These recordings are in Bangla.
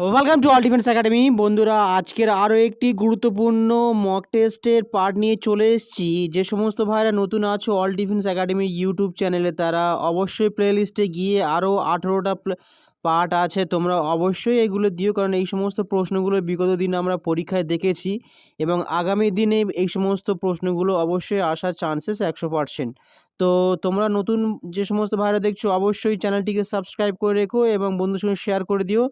Welcome to All Defence Academy বন্ধুরা, আজকের আরও একটি গুরুত্বপূর্ণ মক টেস্টের পার্ট নিয়ে চলে এসেছি। যে সমস্ত ভাইরা নতুন আছো অল ডিফেন্স একাডেমি ইউটিউব চ্যানেলে তারা অবশ্যই প্লে লিস্টে গিয়ে আরও আঠেরোটা পার্ট আছে। তোমরা অবশ্যই এগুলো দিও, কারণ এই সমস্ত প্রশ্নগুলো বিগত দিনে আমরা পরীক্ষায় দেখেছি এবং আগামী দিনে এই সমস্ত প্রশ্নগুলো অবশ্যই আসার চান্সেস একশো পার্সেন্ট তো তোমরা নতুন যে সমস্ত ভাইরা দেখছ, অবশ্যই চ্যানেলটিকে সাবস্ক্রাইব করে রেখো এবং বন্ধুর সঙ্গে শেয়ার করে দিও।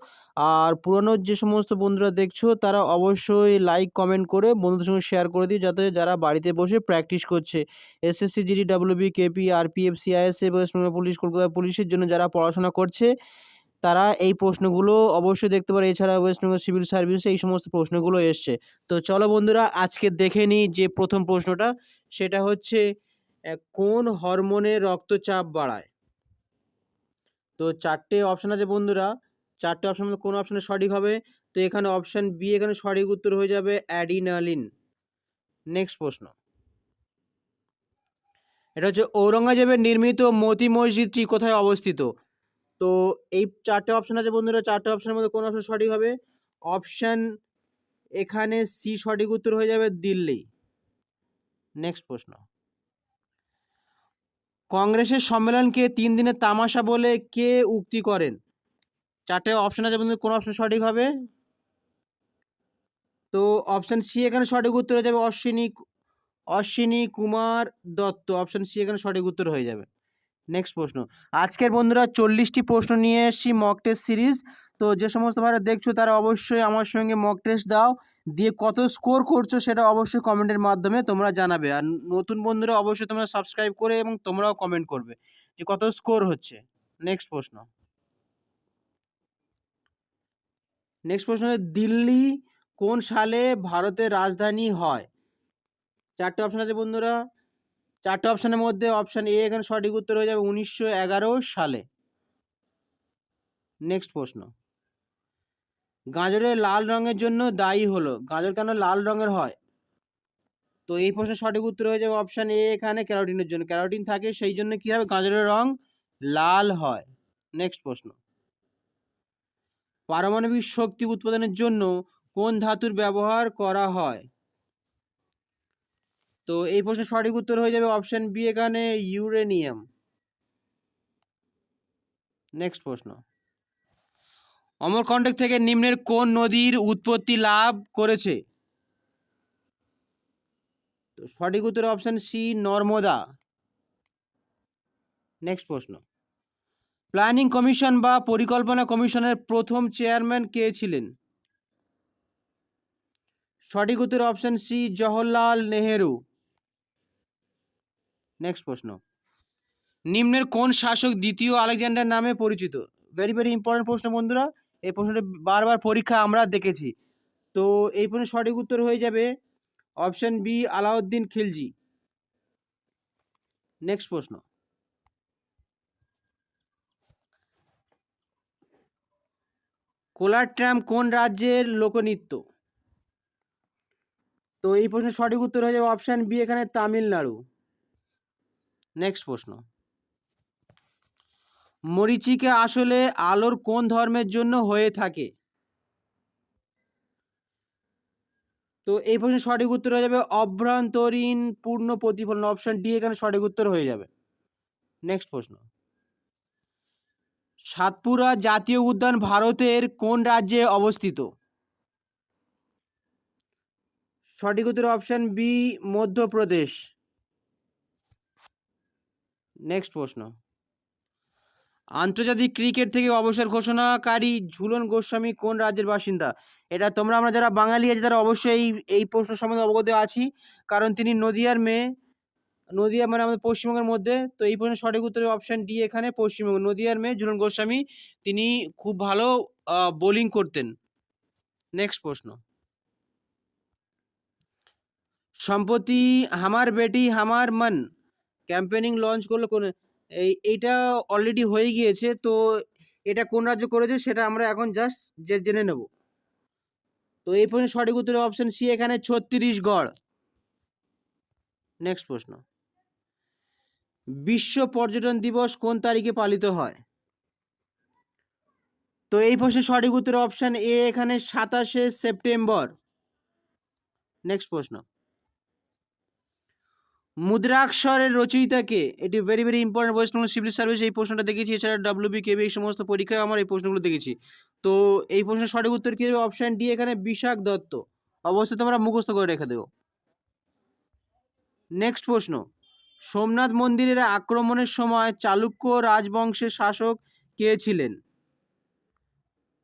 আর পুরনো যে সমস্ত বন্ধুরা দেখছ, তারা অবশ্যই লাইক কমেন্ট করে বন্ধুদের সঙ্গে শেয়ার করে দিও, যাতে যারা বাড়িতে বসে প্র্যাকটিস করছে। SSC GD WB KP RPF CISF West Bengal police Kolkata পুলিশের জন্য যারা পড়াশোনা করছে, তারা এই প্রশ্নগুলো অবশ্যই দেখতে পারে। এছাড়া ওয়েস্ট বেঙ্গল সিভিল সার্ভিসে এই সমস্ত প্রশ্নগুলো এসছে। তো চলো বন্ধুরা, আজকে দেখে নিই যে প্রথম প্রশ্নটা। সেটা হচ্ছে কোন হরমোনে রক্তচাপ বাড়ায়? তো চারটে অপশান আছে বন্ধুরা। চারটে অপশান কোন অপশানে সঠিক হবে? তো এখানে অপশান বি এখানে সঠিক উত্তর হয়ে যাবে অ্যাডিনালিন। নেক্সট প্রশ্ন। এটা হচ্ছে ঔরঙ্গজেবের নির্মিত মতি মসজিদটি কোথায় অবস্থিত? তো এই চারটে অপশান আছে বন্ধুরা। চারটে অপশানের মধ্যে কোন অপশান সঠিক হবে? অপশান এখানে সি সঠিক উত্তর হয়ে যাবে দিল্লি। নেক্সট প্রশ্ন। কংগ্রেসের সম্মেলনকে তিন দিনের তামাশা বলে কে উক্তি করেন? চারটে অপশন আছে বন্ধু কোন অপশন সঠিক হবে? তো অপশন সি এখানে সঠিক উত্তর হয়ে যাবে অশ্বিনী অশ্বিনী কুমার দত্ত। অপশন সি এখানে সঠিক উত্তর হয়ে যাবে। নেক্সট প্রশ্ন। আজকের বন্ধুরা চল্লিশটি প্রশ্ন নিয়ে এসেছি মক টেস্ট সিরিজ তো যে সমস্ত ভাইরা দেখছ তারা অবশ্যই আমার সঙ্গে মক টেস্ট দাও। দিয়ে কত স্কোর করছ সেটা অবশ্যই কমেন্টের মাধ্যমে তোমরা জানাবে। আর নতুন বন্ধুরা অবশ্যই তোমরা সাবস্ক্রাইব করে এবং তোমরাও কমেন্ট করবে যে কত স্কোর হচ্ছে। নেক্সট প্রশ্ন। নেক্সট প্রশ্ন দিল্লি কোন সালে ভারতের রাজধানী হয়? চারটে অপশন আছে বন্ধুরা। চারটে অপশনের মধ্যে অপশন এ এখানে সঠিক উত্তর হয়ে যাবে উনিশশো এগারো সালে। নেক্সট প্রশ্ন। গাজরের লাল রঙের জন্য দায়ী হলো। গাজর কেন লাল রঙের হয়? তো এই প্রশ্নের সঠিক উত্তর হয়ে যাবে অপশান এ এখানে ক্যারোটিনের জন্য। ক্যারোটিন থাকে সেই জন্য কি হবে? গাজরের রং লাল হয়। নেক্সট প্রশ্ন। পারমাণবিক শক্তি উৎপাদনের জন্য কোন ধাতুর ব্যবহার করা হয়? তো এই প্রশ্নের সঠিক উত্তর হয়ে যাবে অপশন বি এখানে ইউরেনিয়াম নেক্সট প্রশ্ন। অমরকণ্টক থেকে নিম্নের কোন নদীর উৎপত্তি লাভ করেছে? তো সঠিক উত্তর অপশন সি নর্মদা। নেক্সট প্রশ্ন। প্ল্যানিং কমিশন বা পরিকল্পনা কমিশনের প্রথম চেয়ারম্যান কে ছিলেন? সঠিক উত্তর option C Jawaharlal Nehru. Next প্রশ্ন। নিম্নের কোন শাসক দ্বিতীয় আলেকজান্ডার নামে পরিচিত? ভেরি ভেরি ইম্পর্টেন্ট প্রশ্ন বন্ধুরা। এই প্রশ্নটা বারবার পরীক্ষা আমরা দেখেছি। তো এই প্রশ্নের সঠিক উত্তর হয়ে যাবে option B, Alauddin Khilji. Next প্রশ্ন। কোলার ট্রাম কোন রাজ্যের লোকনৃত্য? তো এই প্রশ্নের সঠিক উত্তর হয়ে যাবে অপশান বি, এখানে তামিলনাড়ু। নেক্সট প্রশ্ন। মরিচিকা আসলে আলোর কোন ধর্মের জন্য হয়ে থাকে? তো এই প্রশ্নের সঠিক উত্তর হয়ে যাবে অভ্যন্তরীণ পূর্ণ প্রতিফলন অপশন ডি এখানে সঠিক উত্তর হয়ে যাবে। নেক্সট প্রশ্ন। সাতপুরা জাতীয় উদ্যান ভারতের কোন রাজ্যে অবস্থিত? সঠিক উত্তর অপশন বি মধ্যপ্রদেশ। নেক্সট প্রশ্ন। আন্তর্জাতিক ক্রিকেট থেকে অবসর ঘোষণাকারী ঝুলন গোস্বামী কোন রাজ্যের বাসিন্দা? এটা তোমরা আমরা যারা বাঙালি আছি তারা অবশ্যই এই প্রশ্ন সম্বন্ধে অবগত আছি। কারণ তিনি নদিয়ার মেয়ে, নদিয়া মানে আমাদের পশ্চিমবঙ্গের মধ্যে। তো এই প্রশ্নের সঠিক উত্তরের অপশান ডি এখানে, পশ্চিমবঙ্গ। নদিয়ার মেয়ে ঝুলন গোস্বামী, তিনি খুব ভালো বোলিং করতেন। নেক্সট প্রশ্ন। সম্প্রতি হামার বেটি, হামার মন ক্যাম্পেনিং লঞ্চ করল কোন, এই, এইটা অলরেডি হয়ে গিয়েছে, তো এটা কোন রাজ্য করেছে সেটা আমরা এখন জাস্ট জেনে নেব। তো এই প্রশ্নের সঠিক উত্তরের অপশন সি এখানে ছত্তিশগড় নেক্সট প্রশ্ন। বিশ্ব পর্যটন দিবস কোন তারিখে পালিত হয়? তো এই প্রশ্নের সঠিক উত্তর অপশান এ এখানে সাতাশে সেপ্টেম্বর। নেক্সট প্রশ্ন। মুদ্রাক্ষরের রচয়িতাকে, এটি very very important west civil service এই প্রশ্নটা দেখেছি, এছাড়া ডাব্লিউবি কেবি এই সমস্ত পরীক্ষায় আমার এই প্রশ্নগুলো দেখেছি। তো এই প্রশ্নের সঠিক উত্তর কী হবে? অপশান ডি এখানে বিশাখ দত্ত অবশ্যই তোমরা মুখস্থ করে রেখে দেবো নেক্সট প্রশ্ন। সোমনাথ মন্দিরের আক্রমণের সময় চালুক্য রাজবংশের শাসক কে ছিলেন?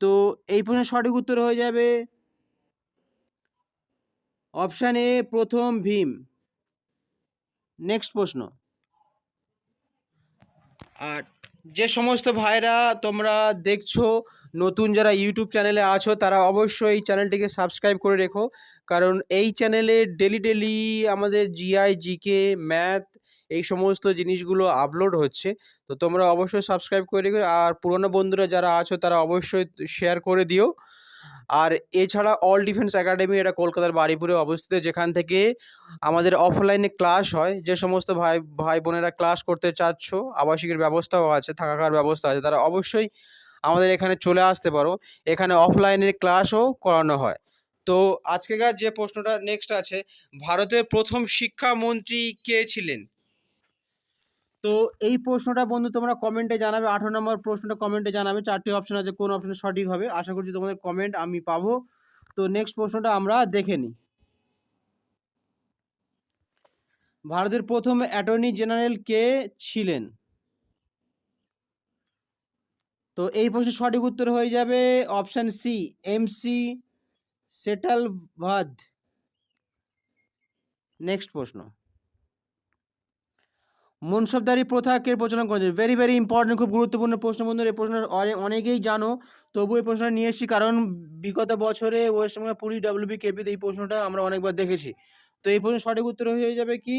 তো এই প্রশ্নের সঠিক উত্তর হয়ে যাবে। অপশান এ প্রথম ভীম। নেক্সট প্রশ্ন। আর যে সমস্ত ভাইরা তোমরা দেখছ, নতুন যারা ইউটিউব চ্যানেলে আছো, তারা অবশ্যই এই চ্যানেলটিকে সাবস্ক্রাইব করে রেখো। কারণ এই চ্যানেলে ডেলি ডেলি আমাদের জিআই জিকে ম্যাথ এই সমস্ত জিনিসগুলো আপলোড হচ্ছে। তো তোমরা অবশ্যই সাবস্ক্রাইব করে রেখো। আর পুরনো বন্ধুরা যারা আছো, তারা অবশ্যই শেয়ার করে দিও। আর এছাড়া অল ডিফেন্স একাডেমি এটা কলকাতার বাড়িপুরে অবস্থিত, যেখান থেকে আমাদের অফলাইনে ক্লাস হয়। যে সমস্ত ভাই ভাই বোনেরা ক্লাস করতে চাচ্ছ, আবাসিকের ব্যবস্থাও আছে, থাকার ব্যবস্থা আছে, তারা অবশ্যই আমাদের এখানে চলে আসতে পারো। এখানে অফলাইনের ক্লাসও করানো হয়। তো আজকেকার যে প্রশ্নটা নেক্সট আছে, ভারতের প্রথম শিক্ষামন্ত্রী কে ছিলেন? তো এই প্রশ্নটা বন্ধু তোমরা কমেন্টে জানাবে। আঠারো নম্বর প্রশ্নটা কমেন্টে জানাবে। চারটি অপশন আছে, কোন অপশন সঠিক হবে? আশা করছি তোমাদের কমেন্ট আমি পাবো। তো নেক্সট প্রশ্নটা আমরা দেখে নিই। ভারতের প্রথম অ্যাটর্নি জেনারেল কে ছিলেন? তো এই প্রশ্নের সঠিক উত্তর হয়ে যাবে অপশন সি এমসি সেটাল ভাদ নেক্সট প্রশ্ন। মনসবদারি প্রথা কে প্রচলন করেছে? ভেরি ভেরি ইম্পর্টেন্ট খুব গুরুত্বপূর্ণ প্রশ্ন বন্ধুরা, এই প্রশ্ন অনেকেই জানো, তবু এই প্রশ্নটা নিয়ে এসেছি কারণ বিগত বছরে ওয়েস্টবেঙ্গল পুরী ডাব্লিউবি কেপিতে এই প্রশ্নটা আমরা অনেকবার দেখেছি। তো এই প্রশ্নের সঠিক উত্তর হয়ে যাবে কি?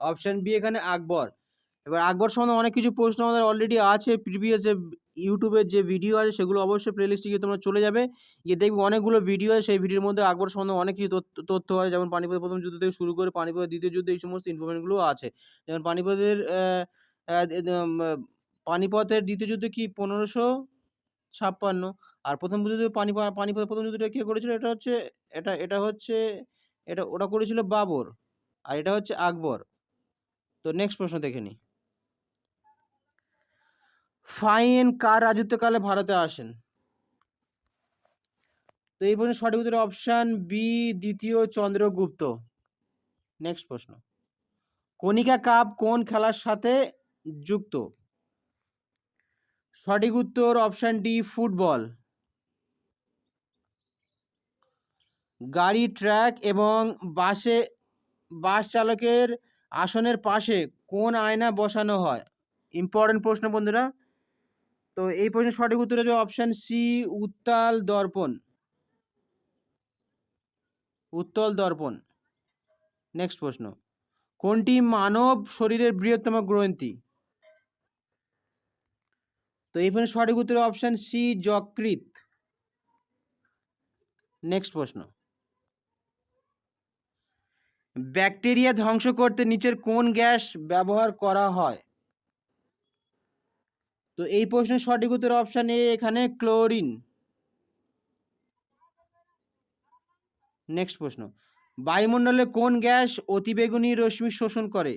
অপশান বি এখানে আকবর। এবার আকবর সম্বন্ধে অনেক কিছু প্রশ্ন আমাদের অলরেডি আছে প্রিভিয়াস যে ইউটিউবের যে ভিডিও আছে, সেগুলো অবশ্যই প্লেলিস্টে গিয়ে তোমরা চলে যাবে। গিয়ে দেখবে অনেকগুলো ভিডিও আছে, সেই ভিডিওর মধ্যে আকবর সম্বন্ধে অনেক কিছু তথ্য- আছে যেমন পানিপথের প্রথম যুদ্ধ থেকে শুরু করে পানিপথের দ্বিতীয় যুদ্ধ, এই সমস্ত ইনফরমেশনগুলো আছে। যেমন পানিপথের পানিপথের দ্বিতীয় যুদ্ধ কি পনেরোশো ছাপ্পান্ন? আর প্রথম যুদ্ধ পানি পানিপথের প্রথম যুদ্ধটা কে করেছিল? এটা হচ্ছে, এটা এটা হচ্ছে, এটা, ওটা করেছিল বাবর। আর এটা হচ্ছে আকবর। তো নেক্সট প্রশ্ন দেখে নিই ফাইন কার রাজত্বকালে ভারতে আসেন? তো এই প্রশ্নের সঠিক উত্তর অপশান বি, দ্বিতীয় চন্দ্রগুপ্ত। নেক্সট প্রশ্ন। কণিকা কাপ কোন খেলার সাথে যুক্ত? সঠিক উত্তর অপশান ডি, ফুটবল। গাড়ি ট্র্যাক এবং বাসে, বাস চালকের আসনের পাশে কোন আয়না বসানো হয়? ইম্পর্টেন্ট প্রশ্ন বন্ধুরা। তো এই প্রশ্নের সঠিক উত্তর হচ্ছে অপশান সি উত্তাল দর্পণ। উত্তল দর্পণ। নেক্সট প্রশ্ন। কোনটি মানব শরীরের বৃহত্তম গ্রন্থি? তো এই প্রশ্নের সঠিক উত্তর অপশান সি যকৃত নেক্সট প্রশ্ন। ব্যাকটেরিয়া ধ্বংস করতে নিচের কোন গ্যাস ব্যবহার করা হয়? তো এই প্রশ্নের সঠিক উত্তর অপশান এ এখানে ক্লোরিন নেক্সট প্রশ্ন। বায়ুমণ্ডলে কোন গ্যাস অতিবেগুনি রশ্মি শোষণ করে?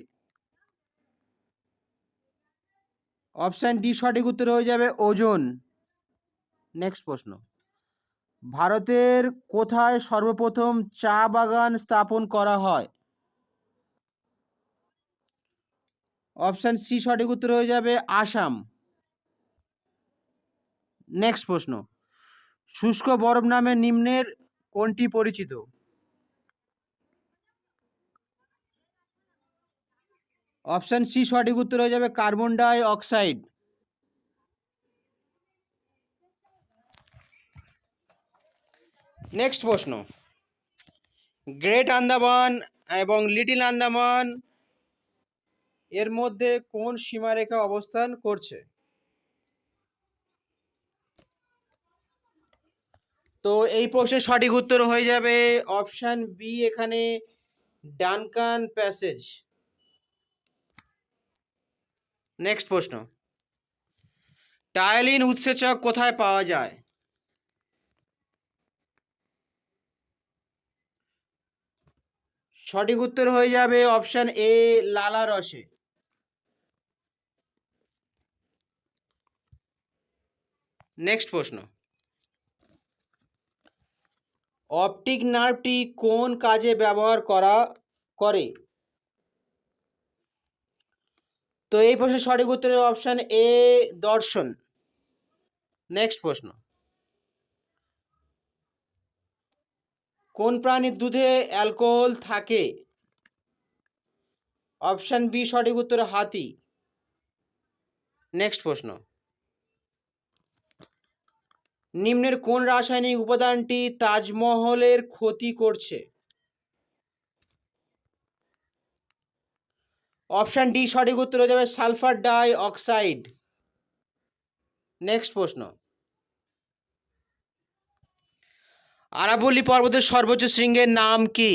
অপশান ডি সঠিক উত্তর হয়ে যাবে ওজন। নেক্সট প্রশ্ন। ভারতের কোথায় সর্বপ্রথম চা বাগান স্থাপন করা হয়? অপশান সি সঠিক উত্তর হয়ে যাবে আসাম। নেক্সট প্রশ্ন। শুষ্ক বরফ নামে নিম্নের কোনটি পরিচিত? অপশান সি সঠিক উত্তর হয়ে যাবে কার্বন ডাই অক্সাইড নেক্সট প্রশ্ন। গ্রেট আন্দামান এবং লিটিল আন্দামান এর মধ্যে কোন সীমারেখা অবস্থান করছে? তো এই প্রশ্নের সঠিক উত্তর হয়ে যাবে অপশান বি এখানে ডানকান প্যাসেজ। নেক্সট প্রশ্ন। টায়ালিন উৎসেচক কোথায় পাওয়া যায়? সঠিক উত্তর হয়ে যাবে অপশান এ লালা রসে। নেক্সট প্রশ্ন। অপটিক নার্ভটি কোন কাজে ব্যবহার করা, করে? তো এই প্রশ্নের সঠিক উত্তর অপশন এ দর্শন। নেক্সট প্রশ্ন। কোন প্রাণীর দুধে অ্যালকোহল থাকে? অপশন বি সঠিক উত্তর হাতি। নেক্সট প্রশ্ন। নিম্নের কোন রাসায়নিক উপাদানটি তাজমহলের ক্ষতি করছে? অপশন ডি, সঠিক উত্তর হয়ে যাবে সালফার ডাই অক্সাইড। নেক্সট প্রশ্ন। আরাবল্লী পর্বতের সর্বোচ্চ শৃঙ্গের নাম কি?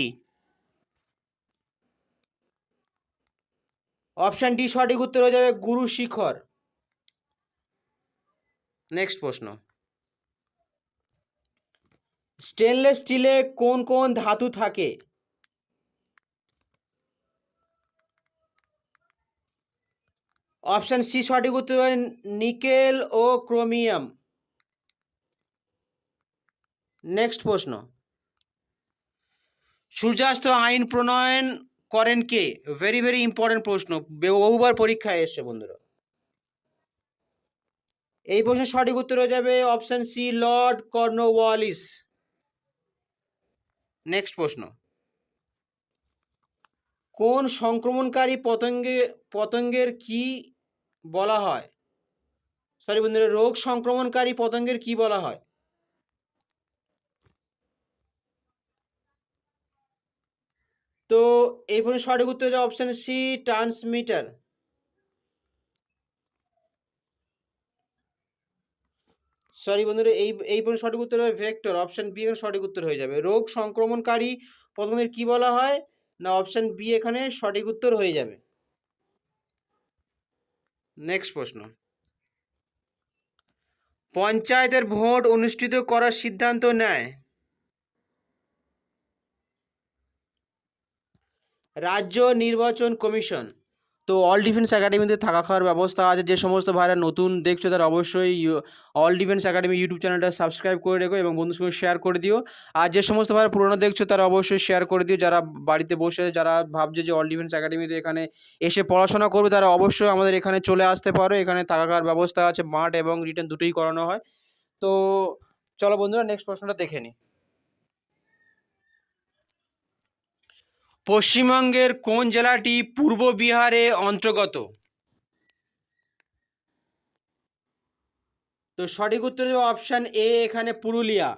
অপশন ডি, সঠিক উত্তর হয়ে যাবে গুরু শিখর নেক্সট প্রশ্ন। স্টেনলেস স্টিলে কোন কোন ধাতু থাকে? অপশন সি সঠিক উত্তর হবে নিকেল ও ক্রোমিয়াম। নেক্সট প্রশ্ন। সূর্যাস্ত আইন প্রণয়ন করেন কে? ভেরি ভেরি ইম্পর্টেন্ট প্রশ্ন। বহুবার পরীক্ষায় এসছে বন্ধুরা। এই প্রশ্নের সঠিক উত্তর হয়ে যাবে option C Lord Cornwallis. Next প্রশ্ন। কোন সংক্রমণকারী পতঙ্গে, পতঙ্গের কি বলা হয়? সরি বন্ধুরা, রোগ সংক্রমণকারী পতঙ্গের কি বলা হয়? তো এই প্রশ্নের সঠিক উত্তর অপশন সি ট্রান্সমিটার সরি বন্ধুরা, এই এই প্রশ্নের সঠিক উত্তর হবে ভেক্টর অপশান বি এখানে সঠিক উত্তর হয়ে যাবে। রোগ সংক্রমণকারী পতঙ্গের কি বলা হয়? না অপশান বি এখানে সঠিক উত্তর হয়ে যাবে। নেক্সট প্রশ্ন। পঞ্চায়েতের ভোট অনুষ্ঠিত করার সিদ্ধান্ত নেয়। রাজ্য নির্বাচন কমিশন। তো অল ডিফেন্স একাডেমিতে থাকা খাওয়ার ব্যবস্থা আছে। যে সমস্ত ভাইরা নতুন দেখছ, তারা অবশ্যই অল ডিফেন্স একাডেমি ইউটিউব চ্যানেলটা সাবস্ক্রাইব করে রেখো এবং বন্ধুর সঙ্গে শেয়ার করে দিও। আর যে সমস্ত ভাইরা পুরোনো দেখছ, তারা অবশ্যই শেয়ার করে দিও। যারা বাড়িতে বসে, যারা ভাবছে যে অল ডিফেন্স একাডেমিতে এখানে এসে পড়াশোনা করবে, তারা অবশ্যই আমাদের এখানে চলে আসতে পারো। এখানে থাকা খাওয়ার ব্যবস্থা আছে, মাঠ এবং রিটার্ন দুটোই করানো হয়। তো চলো বন্ধুরা নেক্সট প্রশ্নটা দেখে নিই। পশ্চিমবঙ্গের কোন জেলাটি পূর্ব বিহারে অন্তর্গত? তো সঠিক উত্তর হবে অপশান এ, এখানে পুরুলিয়া।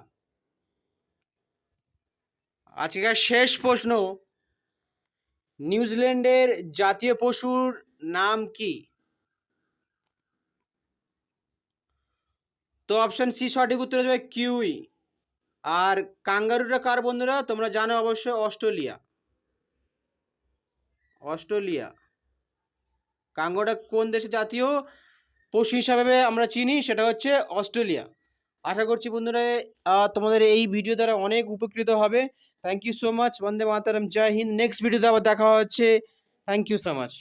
আজকের শেষ প্রশ্ন, নিউজিল্যান্ডের জাতীয় পশুর নাম কি? তো অপশান সি, সঠিক উত্তর হবে কিউই। আর কাঙ্গারুটা কার বন্ধুরা? তোমরা জানো অবশ্যই অস্ট্রেলিয়া। অস্ট্রেলিয়া। কাঙ্গোটা কোন দেশে জাতীয়? পশু হিসাবে আমরা চিনি, সেটা হচ্ছে অস্ট্রেলিয়া। আশা করছি বন্ধুরা তোমাদের এই ভিডিও দ্বারা অনেক উপকৃত হবে। Thank you so much Vande Mataram, Jai Hind. Next ভিডিওতে আবার দেখা হচ্ছে। Thank you so much